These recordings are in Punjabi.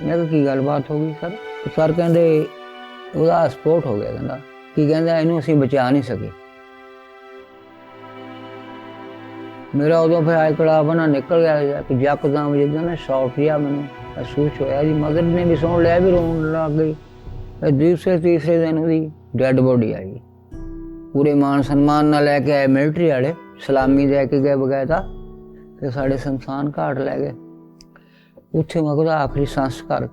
ਮੈਂ ਕਿਹਾ, ਕੀ ਗੱਲਬਾਤ ਹੋ ਗਈ ਸਰ? ਸਰ ਕਹਿੰਦੇ, ਉਹਦਾ ਸਪੋਰਟ ਹੋ ਗਿਆ ਕਹਿੰਦਾ। ਕੀ ਕਹਿੰਦਾ, ਇਹਨੂੰ ਅਸੀਂ ਬਚਾ ਨਹੀਂ ਸਕੇ। ਮੇਰਾ ਉਦੋਂ ਫਿਰ ਆਇਕੜਾ ਬਣਾ ਨਿਕਲ ਗਿਆ ਕਿ ਯਕਦਮ ਜਿੱਦਾਂ ਨਾ ਸ਼ੌਟ ਜਿਹਾ ਮੈਨੂੰ ਮਹਿਸੂਸ ਹੋਇਆ ਜੀ। ਮਦਰ ਨੇ ਵੀ ਸੁਣ ਲਿਆ ਵੀ ਰੋਣ ਲੱਗ ਗਈ। ਦੂਸਰੇ, ਤੀਸਰੇ ਦਿਨ ਉਹਦੀ ਡੈੱਡ ਬੋਡੀ ਆਈ ਪੂਰੇ ਮਾਨ ਸਨਮਾਨ ਨਾਲ ਲੈ ਕੇ ਆਏ ਮਿਲਟਰੀ ਵਾਲੇ, ਸਲਾਮੀ ਦੇ ਕੇ ਗਏ ਬਗੈਤਾ ਤੇ। ਸਾਡੇ ਸੰਸਾਨ ਘਾਟ ਲੈ ਗਏ। ਉੱਥੇ ਮੈਂ ਉਹਦਾ ਆਖਰੀ ਸੰਸਕਾਰ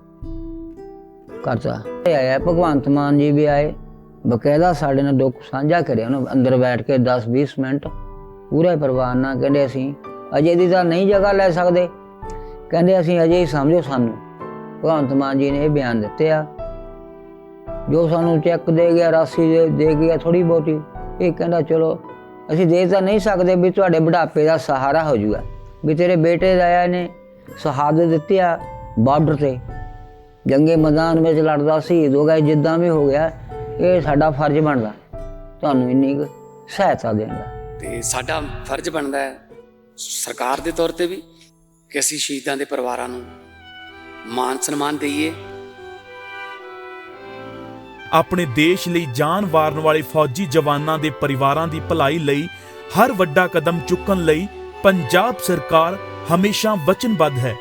ਕਰਦਾ। ਇਹ ਆਇਆ, ਭਗਵੰਤ ਮਾਨ ਜੀ ਵੀ ਆਏ, ਬਕਾਇਦਾ ਸਾਡੇ ਨਾਲ ਦੁੱਖ ਸਾਂਝਾ ਕਰਿਆ ਉਹਨਾਂ, ਅੰਦਰ ਬੈਠ ਕੇ 10-20 ਮਿੰਟ। ਪੂਰੇ ਪਰਿਵਾਰ ਨਾਲ ਕਹਿੰਦੇ ਅਸੀਂ, ਅਜੇ ਦੀ ਤਾਂ ਨਹੀਂ ਜਗ੍ਹਾ ਲੈ ਸਕਦੇ। ਕਹਿੰਦੇ ਅਸੀਂ ਅਜੇ ਹੀ ਸਮਝੋ ਸਾਨੂੰ। ਭਗਵੰਤ ਮਾਨ ਜੀ ਨੇ ਇਹ ਬਿਆਨ ਦਿੱਤੇ ਆ, ਜੋ ਸਾਨੂੰ ਚੈੱਕ ਦੇ ਗਿਆ, ਰਾਸ਼ੀ ਦੇ ਦੇ ਗਿਆ ਥੋੜੀ ਬਹੁਤੀ, ਇਹ ਕਹਿੰਦਾ, ਚਲੋ, ਅਸੀਂ ਦੇ ਤਾਂ ਨਹੀਂ ਸਕਦੇ ਵੀ ਤੁਹਾਡੇ ਬੁਢਾਪੇ ਦਾ ਸਹਾਰਾ ਹੋ ਜਾਊਗਾ ਵੀ ਤੇਰੇ ਬੇਟੇ ਦਾ ਆਇਆ ਨੇ ਸ਼ਹਾਦਤ ਦਿੱਤੀ ਆ ਬਾਰਡਰ ਤੇ। ਜੰਗੇ ਮੈਦਾਨ ਵਿੱਚ ਲੜਦਾ ਸ਼ਹੀਦ ਹੋ ਗਿਆ ਜਿੱਦਾਂ ਵੀ ਹੋ ਗਿਆ ਇਹ ਸਾਡਾ ਫਰਜ਼ ਬਣਦਾ। ਤੁਹਾਨੂੰ ਇੰਨੀ ਸਹਾਇਤਾ ਦੇਣ ਦਾ। ਤੇ ਸਾਡਾ ਫਰਜ਼ ਬਣਦਾ ਹੈ ਸਰਕਾਰ ਦੇ ਤੌਰ ਤੇ ਵੀ ਕਿ ਅਸੀਂ ਸ਼ਹੀਦਾਂ ਦੇ ਪਰਿਵਾਰਾਂ ਨੂੰ ਮਾਨ ਸਨਮਾਨ ਦਈਏ। ਆਪਣੇ ਦੇਸ਼ ਲਈ ਜਾਨ ਵਾਰਨ ਵਾਲੇ ਫੌਜੀ ਜਵਾਨਾਂ ਦੇ ਪਰਿਵਾਰਾਂ ਦੀ ਭਲਾਈ ਲਈ ਹਰ ਵੱਡਾ ਕਦਮ ਚੁੱਕਣ ਲਈ ਪੰਜਾਬ ਸਰਕਾਰ ਹਮੇਸ਼ਾ ਵਚਨਬੱਧ ਹੈ।